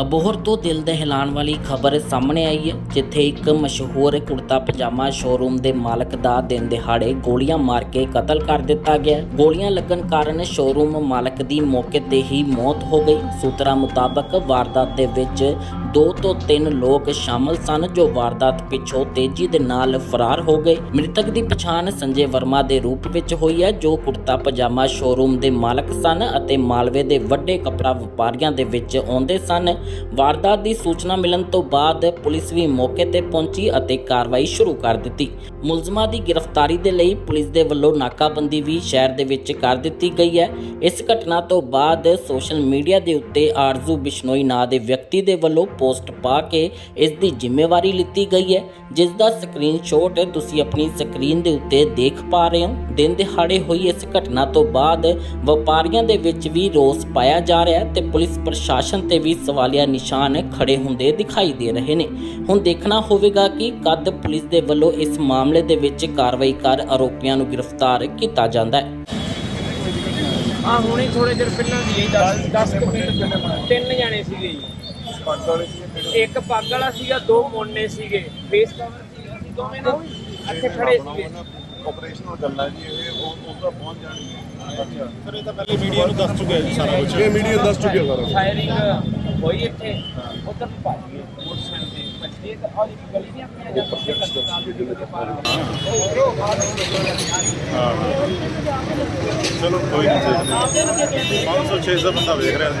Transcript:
ਅਬੋਹਰ ਤੋਂ ਦਿਲ ਦਹਿਲਾਣ ਵਾਲੀ ਖਬਰ ਸਾਹਮਣੇ ਆਈ ਹੈ, ਜਿੱਥੇ ਇੱਕ ਮਸ਼ਹੂਰ ਕੁੜਤਾ ਪਜਾਮਾ ਸ਼ੋਰੂਮ ਦੇ ਮਾਲਕ ਦਾ ਦਿਨ ਦਿਹਾੜੇ ਗੋਲੀਆਂ ਮਾਰ ਕੇ ਕਤਲ ਕਰ ਦਿੱਤਾ ਗਿਆ ਗੋਲੀਆਂ ਲੱਗਣ ਕਾਰਨ ਸ਼ੋਰੂਮ ਮਾਲਕ ਦੀ ਮੌਕੇ ਤੇ ਹੀ ਮੌਤ ਹੋ ਗਈ। ਸੂਤਰਾਂ ਮੁਤਾਬਕ ਵਾਰਦਾਤ ਦੇ ਵਿੱਚ ਦੋ ਤੋਂ ਤਿੰਨ ਲੋਕ ਸ਼ਾਮਲ ਸਨ ਜੋ ਵਾਰਦਾਤ ਪਿੱਛੋਂ ਤੇਜ਼ੀ ਦੇ ਨਾਲ ਫਰਾਰ ਹੋ ਗਏ। ਮ੍ਰਿਤਕ ਦੀ ਪਛਾਣ ਸੰਜੇ ਵਰਮਾ ਦੇ ਰੂਪ ਵਿੱਚ ਹੋਈ ਹੈ, ਜੋ ਕੁੜਤਾ ਪਜਾਮਾ ਸ਼ੋਰੂਮ ਦੇ ਮਾਲਕ ਸਨ ਅਤੇ ਮਾਲਵੇ ਦੇ ਵੱਡੇ ਕੱਪੜਾ ਵਪਾਰੀਆਂ ਦੇ ਵਿੱਚ ਆਉਂਦੇ ਸਨ। ਵਾਰਦਾਤ ਦੀ ਸੂਚਨਾ ਮਿਲਣ ਤੋਂ ਬਾਅਦ ਪੁਲਿਸ ਵੀ ਮੌਕੇ ਤੇ ਪਹੁੰਚੀ ਅਤੇ ਕਾਰਵਾਈ ਸ਼ੁਰੂ ਕਰ ਦਿੱਤੀ। ਮੁਲਜ਼ਮਾਂ ਦੀ ਗ੍ਰਿਫਤਾਰੀ ਦੇ ਲਈ ਪੁਲਿਸ ਦੇ ਵੱਲੋਂ ਨਾਕਾਬੰਦੀ ਵੀ ਸ਼ਹਿਰ ਦੇ ਵਿੱਚ ਕਰ ਦਿੱਤੀ ਗਈ ਹੈ। ਇਸ ਘਟਨਾ ਤੋਂ ਬਾਅਦ ਸੋਸ਼ਲ ਮੀਡੀਆ ਦੇ ਉੱਤੇ ਆਰਜ਼ੂ ਬਿਸ਼ਨੋਈ ਨਾਂ ਦੇ ਵਿਅਕਤੀ ਦੇ ਵੱਲੋਂ ਪੋਸਟ ਪਾ ਕੇ ਇਸ ਦੀ ਜ਼ਿੰਮੇਵਾਰੀ ਲਿੱਤੀ ਗਈ ਹੈ, ਜਿਸ ਦਾ ਸਕਰੀਨਸ਼ਾਟ ਤੁਸੀਂ ਆਪਣੀ ਸਕਰੀਨ ਦੇ ਉੱਤੇ ਦੇਖ ਪਾ ਰਹੇ ਹੋ। ਦਿਨ ਦਿਹਾੜੇ ਹੋਈ ਇਸ ਘਟਨਾ ਤੋਂ ਬਾਅਦ ਵਪਾਰੀਆਂ ਦੇ ਵਿੱਚ ਵੀ ਰੋਸ ਪਾਇਆ ਜਾ ਰਿਹਾ ਹੈ ਤੇ ਪੁਲਿਸ ਪ੍ਰਸ਼ਾਸਨ ਤੇ ਵੀ ਸਵਾਲੀਆ ਨਿਸ਼ਾਨ ਖੜੇ ਹੁੰਦੇ ਦਿਖਾਈ ਦੇ ਰਹੇ ਨੇ। ਹੁਣ ਦੇਖਣਾ ਹੋਵੇਗਾ ਕਿ ਕਦ ਪੁਲਿਸ ਦੇ ਵੱਲੋਂ ਇਸ ਮਾਮਲੇ ਦੇ ਵਿੱਚ ਕਾਰਵਾਈ ਕਰ ਆਰੋਪੀਆਂ ਨੂੰ ਗ੍ਰਿਫਤਾਰ ਕੀਤਾ ਜਾਂਦਾ ਹੈ। ਆ ਹੁਣੇ ਥੋੜੇ ਦਿਨ ਪਹਿਲਾਂ ਦੀ 10 10 ਮਿੰਟ, ਤਿੰਨ ਜਾਣੇ ਸੀਗੇ ਜੀ। ਇੱਕ ਪੱਗ ਵਾਲਾ ਸੀਗਾ ਦੋ ਮੋਨੇ ਸੀਗੇ। ਫੇਸ ਕਵਰ ਸੀ ਅਸੀਂ ਦੋਵੇਂ ਨੇ ਇੱਥੇ ਖੜੇ ਸੀਗੇ। ਆਪਰੇਸ਼ਨਲ ਗੱਲਾਂ ਜੀ ਇਹ ਉਹ ਉਹ ਤਾਂ ਪਹੁੰਚ ਜਾਣਗੇ ਅੱਛਾ ਫਿਰ ਇਹ ਤਾਂ ਪਹਿਲੇ ਮੀਡੀਆ ਨੂੰ ਦੱਸ ਚੁੱਕਿਆ ਜੀ ਸਾਰਾ ਕੁਝ ਇਹ ਮੀਡੀਆ ਦੱਸ ਚੁੱਕਿਆ ਸਾਰਾ ਫਾਇਰਿੰਗ ਹੋਈ ਇੱਥੇ ਉਧਰ ਨੂੰ ਭੱਜ ਗਏ। ਤੇ ਤਾਂ ਗਲੀ ਜਾਂ ਦੇ ਪਾਰ ਚਲੋ ਕੋਈ ਨਹੀਂ 500 600 ਬੰਦਾ ਵੇਖ ਰਿਹਾ ਸੀ।